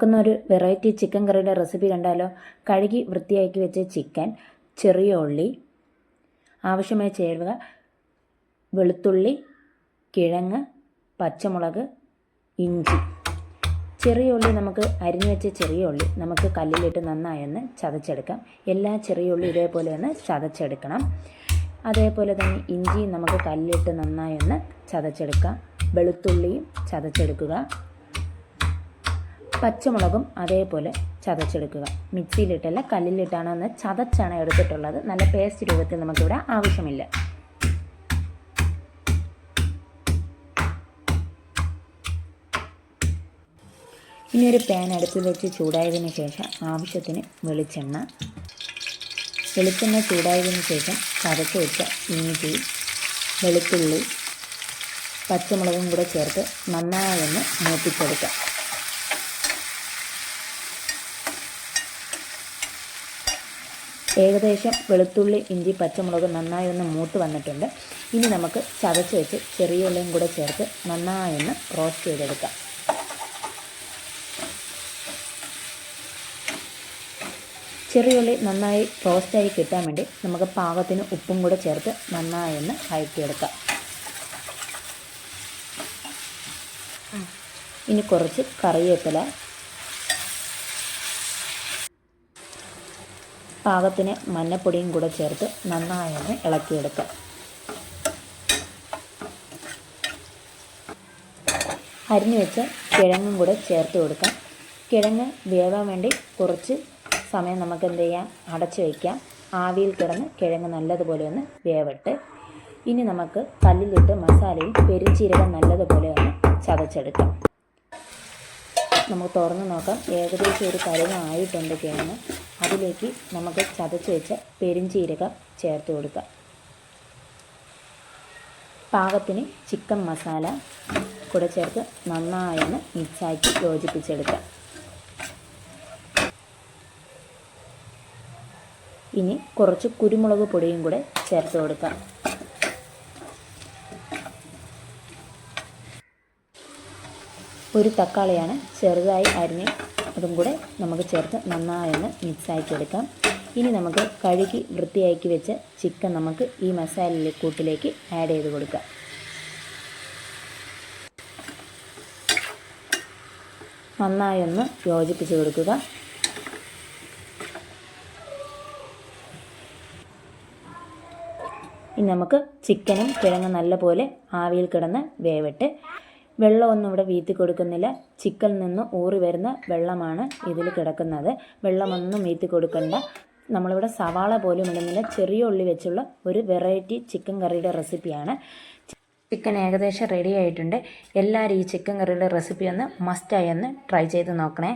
നോക്കുന്ന ഒരു variety chicken കറിയുടെ റെസിപ്പി കണ്ടാലോ? കഴുകി വൃത്തിയാക്കി വെച്ച ചിക്കൻ ചെറിയ ഉള്ളി ആവശ്യമായ ചേരുവ വെളുത്തുള്ളി കിഴങ്ങ് പച്ചമുളക് ഇഞ്ചി. ചെറിയ ഉള്ളി നമുക്ക് അരിഞ്ഞു വെച്ച ചെറിയ ഉള്ളി നമുക്ക് കല്ലിലിട്ട് നന്നായി ഒന്ന് ചതച്ചെടുക്കാം. എല്ലാ ചെറിയ ഉള്ളി ഇതേപോലെ ഒന്ന് ചതച്ചെടുക്കണം. അതേപോലെ തന്നെ ഇഞ്ചി നമുക്ക് കല്ലിട്ട് നന്നായി ഒന്ന് ചതച്ചെടുക്കാം. വെളുത്തുള്ളിയും ചതച്ചെടുക്കുക. പച്ചമുളകും അതേപോലെ ചതച്ചെടുക്കുക. മിക്സിയിലിട്ടല്ല കല്ലിലിട്ടാണ് ഒന്ന് ചതച്ചാണ് എടുത്തിട്ടുള്ളത്. നല്ല പേസ്റ്റ് രൂപത്തിൽ നമുക്കിവിടെ ആവശ്യമില്ല. ഇനി ഒരു പാൻ അടുപ്പിൽ വെച്ച് ചൂടായതിനു ശേഷം ആവശ്യത്തിന് വെളിച്ചെണ്ണ. വെളിച്ചെണ്ണ ചൂടായതിനു ശേഷം ചതച്ച് വെച്ച ഇഞ്ചി വെളുത്തുള്ളി പച്ചമുളകും കൂടെ ചേർത്ത് നന്നായി ഒന്ന് മൂപ്പിച്ചെടുക്കാം. ഏകദേശം വെളുത്തുള്ളി ഇഞ്ചി പച്ചമുളക് നന്നായി ഒന്ന് മൂത്ത് വന്നിട്ടുണ്ട്. ഇനി നമുക്ക് ചതച്ച് വെച്ച് ചെറിയ ഉള്ളിയും കൂടെ ചേർത്ത് നന്നായി ഒന്ന് റോസ്റ്റ് ചെയ്തെടുക്കാം. ചെറിയ ഉള്ളി നന്നായി റോസ്റ്റായി കിട്ടാൻ വേണ്ടി നമുക്ക് പാകത്തിന് ഉപ്പും കൂടെ ചേർത്ത് നന്നായി ഒന്ന് വഴറ്റിയെടുക്കാം. ഇനി കുറച്ച് കറിവേപ്പില പാകത്തിന് മഞ്ഞപ്പൊടിയും കൂടെ ചേർത്ത് നന്നായി ഒന്ന് ഇളക്കിയെടുക്കാം. അരിഞ്ഞു വെച്ച കിഴങ്ങും കൂടെ ചേർത്ത് കൊടുക്കാം. കിഴങ്ങ് വേവാൻ വേണ്ടി കുറച്ച് സമയം നമുക്ക് എന്ത് ചെയ്യാം? അടച്ചു വയ്ക്കാം ആവിയിൽ കിടന്ന് കിഴങ്ങ് നല്ലതുപോലെ ഒന്ന് വേവട്ടെ. ഇനി നമുക്ക് കല്ലിലിട്ട് മസാലയും പെരിഞ്ചീരകം നല്ലതുപോലെ ഒന്ന് ചതച്ചെടുക്കാം. നമുക്ക് തുറന്ന് നോക്കാം. ഏകദേശം ഒരു കരുവ ആയിട്ടുണ്ട് കിഴങ്ങ് അതിലേക്ക് നമുക്ക് ചതച്ച് വെച്ച പെരിഞ്ചീരകം ചേർത്ത് കൊടുക്കാം. പാകത്തിന് ചിക്കൻ മസാല കൂടെ ചേർത്ത് നന്നായൊന്ന് മിക്സാക്കി യോജിപ്പിച്ചെടുക്കാം. ഇനി കുറച്ച് കുരുമുളക് പൊടിയും കൂടെ ചേർത്ത് കൊടുക്കാം. ഒരു തക്കാളിയാണ് ചെറുതായി അരിഞ്ഞ് അതും കൂടെ നമുക്ക് ചേർത്ത് നന്നായി ഒന്ന് മിക്സാക്കി എടുക്കാം ഇനി നമുക്ക് കഴുകി വൃത്തിയാക്കി വെച്ച ചിക്കൻ നമുക്ക് ഈ മസാല കൂട്ടിലേക്ക് ആഡ് ചെയ്ത് കൊടുക്കാം. നന്നായി ഒന്ന് യോജിപ്പിച്ച് കൊടുക്കുക. ഇനി നമുക്ക് ചിക്കനും കിഴങ്ങും നല്ലപോലെ ആവിയിൽ കിടന്ന് വേവട്ടെ വെള്ളമൊന്നും ഇവിടെ വീത്തി കൊടുക്കുന്നില്ല. ചിക്കൽ നിന്ന് ഊറി വരുന്ന വെള്ളമാണ് ഇതിൽ കിടക്കുന്നത്. വെള്ളമൊന്നും വീത്തി കൊടുക്കണ്ട. നമ്മളിവിടെ സവാള പോലും ഇടുന്നില്ല. ചെറിയ ഉള്ളി വെച്ചുള്ള ഒരു വെറൈറ്റി ചിക്കൻ കറിയുടെ റെസിപ്പിയാണ്. ചിക്കൻ ഏകദേശം റെഡി ആയിട്ടുണ്ട്. എല്ലാവരും ഈ ചിക്കൻ കറിയുടെ റെസിപ്പി ഒന്ന് മസ്റ്റായി ഒന്ന് ട്രൈ ചെയ്ത് നോക്കണേ.